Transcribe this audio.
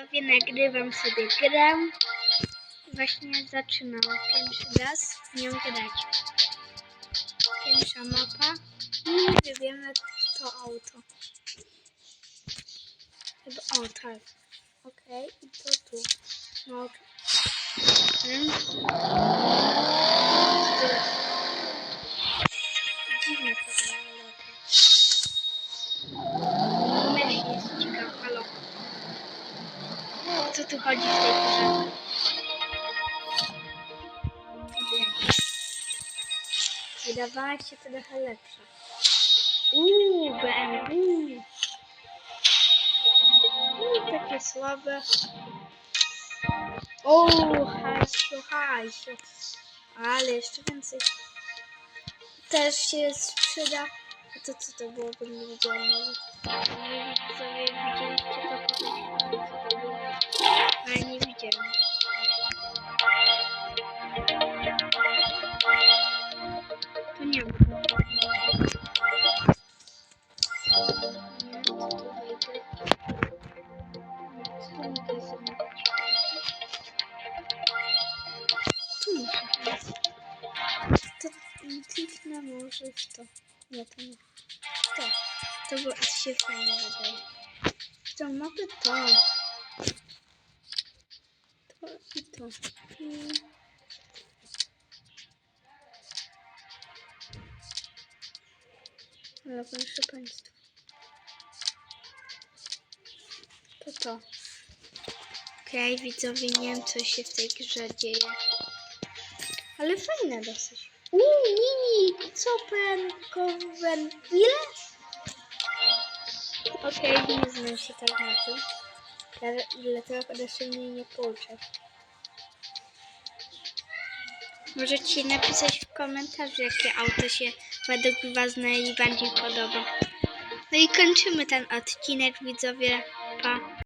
widzowie, nagrywam sobie grę. Właśnie zaczynam pierwszy raz w nią grać. Pierwsza mapa i wybieram to auto. Chyba, o tak. Okej, i to tu. No, ok. Hmm. Co tu chodzi w tej grze? Wydawała się trochę lepsza. Uuu, BMW. Uuu, takie słabe. O, hajsiu, hajsiu. Ale jeszcze więcej. Też się sprzyda. A to co to było, bo nie widziałam nawet. Sobie widzieliście to, To kliknę może w to. Nie, to nie. To. To było się fajnie wydaje. To mogę to. To i to. I... Ale proszę Państwa. To to. Okej, widzowie, nie wiem co się w tej grze dzieje. Ale fajne dosyć. Uuu, mini, co penkowen, ile? Okej, nie znam się tak na tym. Dlatego proszę mnie nie pouczać. Możecie napisać w komentarzu, jakie auto się według Was najbardziej podoba. No i kończymy ten odcinek, widzowie. Pa.